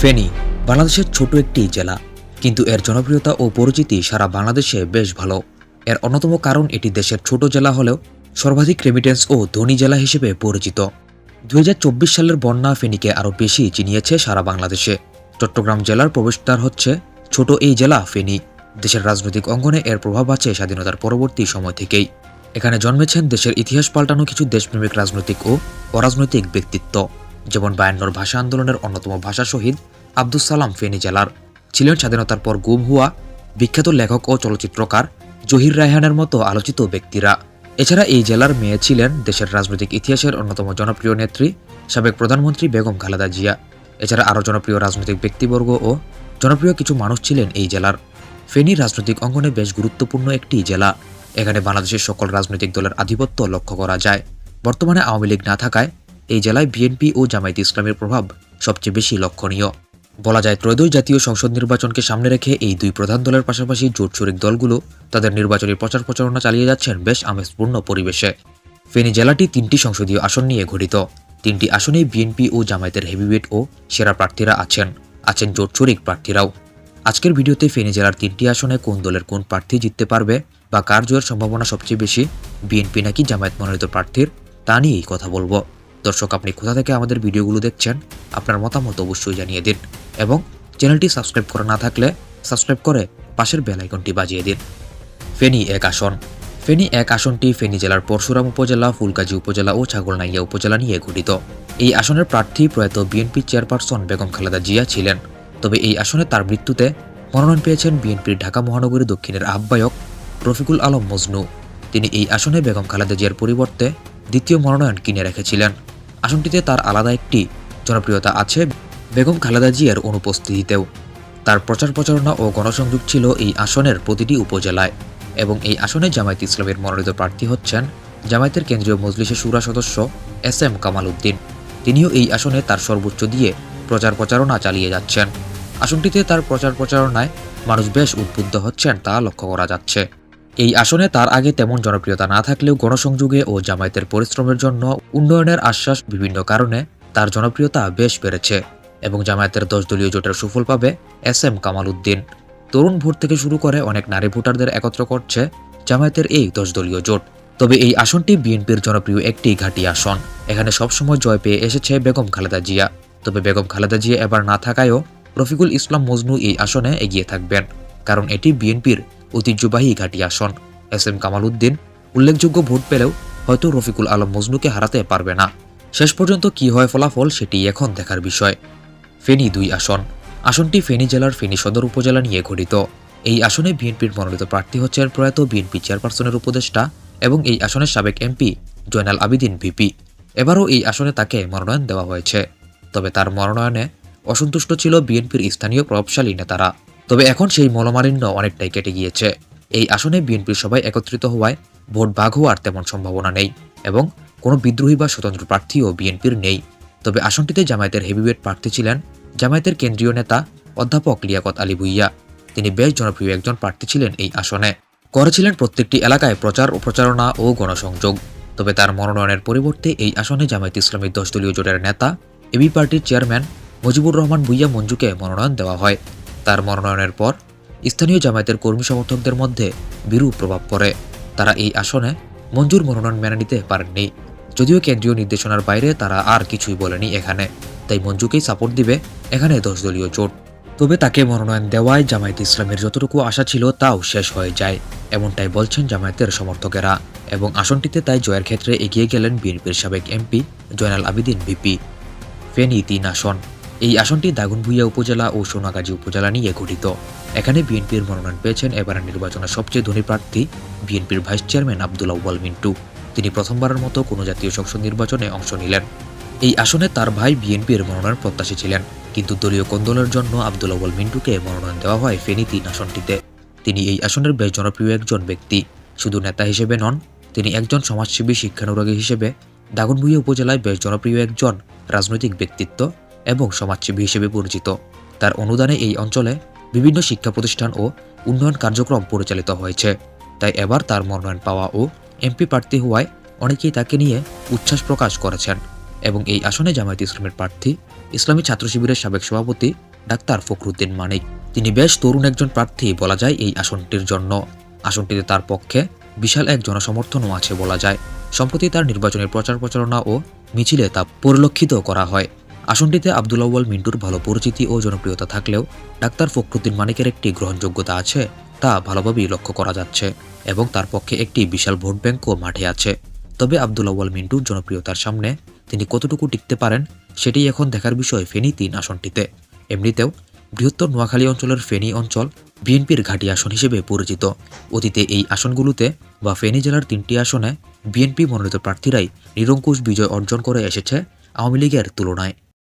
ফেনী, বাংলাদেশের ছোট একটি জেলা। কিন্তু এর জনপ্রিয়তা ও পরিচিতি সারা বাংলাদেশে বেশ ভালো। এর অন্যতম কারণ এটি দেশের ছোট জেলা হলেও সর্বাধিক রেমিটেন্স ও ধনী জেলা হিসেবে পরিচিত। দুই হাজার চব্বিশ সালের বন্যা ফেনীকে আরও বেশি চিনিয়েছে সারা বাংলাদেশে। চট্টগ্রাম জেলার প্রবেশদ্বার হচ্ছে ছোট এই জেলা ফেনী। দেশের রাজনৈতিক অঙ্গনে এর প্রভাব আছে স্বাধীনতার পরবর্তী সময় থেকেই। এখানে জন্মেছেন দেশের ইতিহাস পাল্টানো কিছু দেশপ্রেমিক রাজনৈতিক ও অরাজনৈতিক ব্যক্তিত্ব। যেমন বায়ান্নর ভাষা আন্দোলনের অন্যতম ভাষা শহীদ আব্দুস সালাম ফেনী জেলার। ছিলেন স্বাধীনতার পর গুম হওয়া বিখ্যাত লেখক ও চলচ্চিত্রকার জহির রায়হানের মতো আলোচিত ব্যক্তিরা। এছাড়া এই জেলার মেয়ে ছিলেন দেশের রাজনৈতিক ইতিহাসের অন্যতম জনপ্রিয় নেত্রী, সাবেক প্রধানমন্ত্রী বেগম খালেদা জিয়া। এছাড়া আরও জনপ্রিয় রাজনৈতিক ব্যক্তিবর্গ ও জনপ্রিয় কিছু মানুষ ছিলেন এই জেলার। ফেনী রাজনৈতিক অঙ্গনে বেশ গুরুত্বপূর্ণ একটি জেলা। এখানে বাংলাদেশের সকল রাজনৈতিক দলের আধিপত্য লক্ষ্য করা যায়। বর্তমানে আওয়ামী লীগ না থাকায় এই জেলায় বিএনপি ও জামায়াত ইসলামের প্রভাব সবচেয়ে বেশি লক্ষণীয়। বলা যায়, ত্রয়োদশ জাতীয় সংসদ নির্বাচনকে সামনে রেখে এই দুই প্রধান দলের পাশাপাশি জোট শরিক দলগুলো তাদের নির্বাচনী প্রচার প্রচারণা চালিয়ে যাচ্ছেন বেশ আমেজপূর্ণ পরিবেশে। ফেনী জেলাটি তিনটি সংসদীয় আসন নিয়ে গঠিত। তিনটি আসনেই বিএনপি ও জামায়াতের হেভিওয়েট ও সেরা প্রার্থীরা আছেন আছেন জোট শরিক প্রার্থীরাও। আজকের ভিডিওতে ফেনী জেলার তিনটি আসনে কোন দলের কোন প্রার্থী জিততে পারবে বা কার জয়ের সম্ভাবনা সবচেয়ে বেশি, বিএনপি নাকি জামায়াত মনোনীত প্রার্থীর, তা নিয়েই কথা বলব। দর্শক, আপনি কোথা থেকে আমাদের ভিডিওগুলো দেখছেন, আপনার মতামত অবশ্যই জানিয়ে দিন এবং চ্যানেলটি সাবস্ক্রাইব করা না থাকলে সাবস্ক্রাইব করে পাশের বেল আইকনটি বাজিয়ে দিন। ফেনী এক আসন। ফেনী এক আসনটি ফেনী জেলার পরশুরাম উপজেলা, ফুলগাজী উপজেলা ও ছাগলনাইয়া উপজেলা নিয়ে গঠিত। এই আসনের প্রার্থী প্রয়াত বিএনপি চেয়ারপারসন বেগম খালেদা জিয়া ছিলেন। তবে এই আসনে তার মৃত্যুতে মনোনয়ন পেয়েছেন বিএনপির ঢাকা মহানগরী দক্ষিণের আহ্বায়ক রফিকুল আলম মজনু। তিনি এই আসনে বেগম খালেদা জিয়ার পরিবর্তে দ্বিতীয় মনোনয়ন কিনে রেখেছিলেন। আসনটিতে তার আলাদা একটি জনপ্রিয়তা আছে বেগম খালেদা জিয়ার অনুপস্থিতিতেও। তার প্রচার প্রচারণা ও গণসংযোগ ছিল এই আসনের প্রতিটি উপজেলায় এবং এই আসনে জামায়াত ইসলামের মনোনীত প্রার্থী হচ্ছেন জামায়াতের কেন্দ্রীয় মজলিসের সুরা সদস্য এস এম কামাল উদ্দিন। তিনিও এই আসনে তার সর্বোচ্চ দিয়ে প্রচার প্রচারণা চালিয়ে যাচ্ছেন। আসনটিতে তার প্রচার প্রচারণায় মানুষ বেশ উদ্বুদ্ধ হচ্ছেন তা লক্ষ্য করা যাচ্ছে। এই আসনে তার আগে তেমন জনপ্রিয়তা না থাকলেও গণসংযোগে ও জামায়াতের পরিশ্রমের জন্য উন্নয়নের আশ্বাস বিভিন্ন কারণে তার জনপ্রিয়তা বেশ বেড়েছে এবং জামায়াতের দশ দলীয় জোটের সুফল পাবে এস এম কামাল উদ্দিন। তরুণ ভোট থেকে শুরু করে অনেক নারী ভোটারদের একত্র করছে জামায়াতের এই দশ দলীয় জোট। তবে এই আসনটি বিএনপির জনপ্রিয় একটি ঘাঁটি আসন। এখানে সবসময় জয় পেয়ে এসেছে বেগম খালেদা জিয়া। তবে বেগম খালেদা জিয়া এবার না থাকায়ও রফিকুল ইসলাম মজনু এই আসনে এগিয়ে থাকবেন, কারণ এটি বিএনপির ঐতিহ্যবাহী ঘাঁটি আসন। এস এম কামাল উদ্দিন, উল্লেখযোগ্য ভোট পেলেও হয়তো রফিকুল আলম মজনুকে হারাতে পারবে না। শেষ পর্যন্ত কি হয় ফলাফল সেটি এখন দেখার বিষয়। ফেনী দুই আসন। আসনটি ফেনী জেলার ফেনী সদর উপজেলা নিয়ে গঠিত। এই আসনে বিএনপির মনোনীত প্রার্থী হচ্ছেন প্রয়াত বিএনপি চেয়ারপারসনের উপদেষ্টা এবং এই আসনের সাবেক এমপি জয়নাল আবিদিন ভিপি। এবারও এই আসনে তাকে মনোনয়ন দেওয়া হয়েছে। তবে তার মনোনয়নে অসন্তুষ্ট ছিল বিএনপির স্থানীয় প্রভাবশালী নেতারা। তবে এখন সেই মলমালিন্য অনেকটাই কেটে গিয়েছে। এই আসনে বিএনপির সবাই একত্রিত হওয়ায় ভোট ভাগ হওয়ার তেমন সম্ভাবনা নেই এবং কোনো বিদ্রোহী বা স্বতন্ত্র প্রার্থীও বিএনপির নেই। তবে আসনটিতে জামায়াতের হেভিওয়েট প্রার্থী ছিলেন জামায়াতের কেন্দ্রীয় নেতা অধ্যাপক লিয়াকত আলী ভুইয়া। তিনি বেশ জনপ্রিয় একজন প্রার্থী ছিলেন এই আসনে। করেছিলেন প্রত্যেকটি এলাকায় প্রচার ও প্রচারণা ও গণসংযোগ। তবে তার মনোনয়নের পরিবর্তে এই আসনে জামায়াত ইসলামী দশ দলীয় জোটের নেতা এবি পার্টির চেয়ারম্যান মুজিবুর রহমান ভুইয়া মঞ্জুকে মনোনয়ন দেওয়া হয়। তার মনোনয়নের পর স্থানীয় জামায়াতের কর্মী সমর্থকদের মধ্যে বিরূপ প্রভাব পড়ে। তারা এই আসনে মঞ্জুর মনোনয়ন মেনে নিতে পারেননি। যদিও কেন্দ্রীয় নির্দেশনার বাইরে তারা আর কিছুই বলেনি এখানে। তাই মঞ্জুকেই সাপোর্ট দিবে এখানে দশ দলীয় জোট। তবে তাকে মনোনয়ন দেওয়ায় জামায়াত ইসলামের যতটুকু আশা ছিল তাও শেষ হয়ে যায়, এমনটাই বলছেন জামায়াতের সমর্থকেরা। এবং আসনটিতে তাই জয়ের ক্ষেত্রে এগিয়ে গেলেন বিএনপির সাবেক এমপি জয়নাল আবিদিন ভিপি। ফেনী তিন আসন। এই আসনটি দাগনভূঞা উপজেলা ও সোনাগাজী উপজেলা নিয়ে গঠিত। এখানে বিএনপির মনোনয়ন পেয়েছেন এবারের নির্বাচনের সবচেয়ে ধনী প্রার্থী বিএনপির ভাইস চেয়ারম্যান আবদুল আউ্বাল মিন্টু। তিনি প্রথমবারের মতো কোনো জাতীয় সংসদ নির্বাচনে অংশ নিলেন। এই আসনে তার ভাই বিএনপির মনোনয়ন প্রত্যাশী ছিলেন। কিন্তু দলীয় কোন্দলের জন্য আবদুল আউ্বাল মিন্টুকে মনোনয়ন দেওয়া হয় ফেনী তিন আসনটিতে। তিনি এই আসনের বেশ জনপ্রিয় একজন ব্যক্তি। শুধু নেতা হিসেবে নন, তিনি একজন সমাজসেবী শিক্ষানুরাগী হিসেবে দাগনভূঞা উপজেলায় বেশ জনপ্রিয় একজন রাজনৈতিক ব্যক্তিত্ব। এবং সমাজসেবী হিসেবে পরিচিত। তার অনুদানে এই অঞ্চলে বিভিন্ন শিক্ষা প্রতিষ্ঠান ও উন্নয়ন কার্যক্রম পরিচালিত হয়েছে। তাই এবার তার মনোনয়ন পাওয়া ও এমপি প্রার্থী হওয়ায় অনেকেই তাকে নিয়ে উচ্ছ্বাস প্রকাশ করেছেন এবং এই আসনে জামায়াত ইসলামের প্রার্থী, ইসলামী ছাত্র শিবিরের সাবেক সভাপতি ডাক্তার ফখরুদ্দিন মানিক। তিনি বেশ তরুণ একজন প্রার্থী বলা যায় এই আসনটির জন্য। আসনটিতে তার পক্ষে বিশাল এক জনসমর্থনও আছে বলা যায়। সম্প্রতি তার নির্বাচনের প্রচার প্রচারণা ও মিছিলে তা পরিলক্ষিত করা হয়। আসনটিতে আব্দুল আউয়াল মিন্টুর ভালো পরিচিতি ও জনপ্রিয়তা থাকলেও ডাক্তার ফখরুদ্দিন মানিকের একটি গ্রহণযোগ্যতা আছে তা ভালোভাবেই লক্ষ্য করা যাচ্ছে এবং তার পক্ষে একটি বিশাল ভোট ব্যাংকও মাঠে আছে। তবে আব্দুল আউয়াল মিন্টুর জনপ্রিয়তার সামনে তিনি কতটুকু টিকতে পারেন সেটি এখন দেখার বিষয় ফেনী তিন আসনটিতে। এমনিতেও বৃহত্তর নোয়াখালী অঞ্চলের ফেনী অঞ্চল বিএনপির ঘাঁটি আসন হিসেবে পরিচিত। অতীতে এই আসনগুলোতে বা ফেনী জেলার তিনটি আসনে বিএনপি মনোনীত প্রার্থীরাই নিরঙ্কুশ বিজয় অর্জন করে এসেছে আওয়ামী লীগের তুলনায়।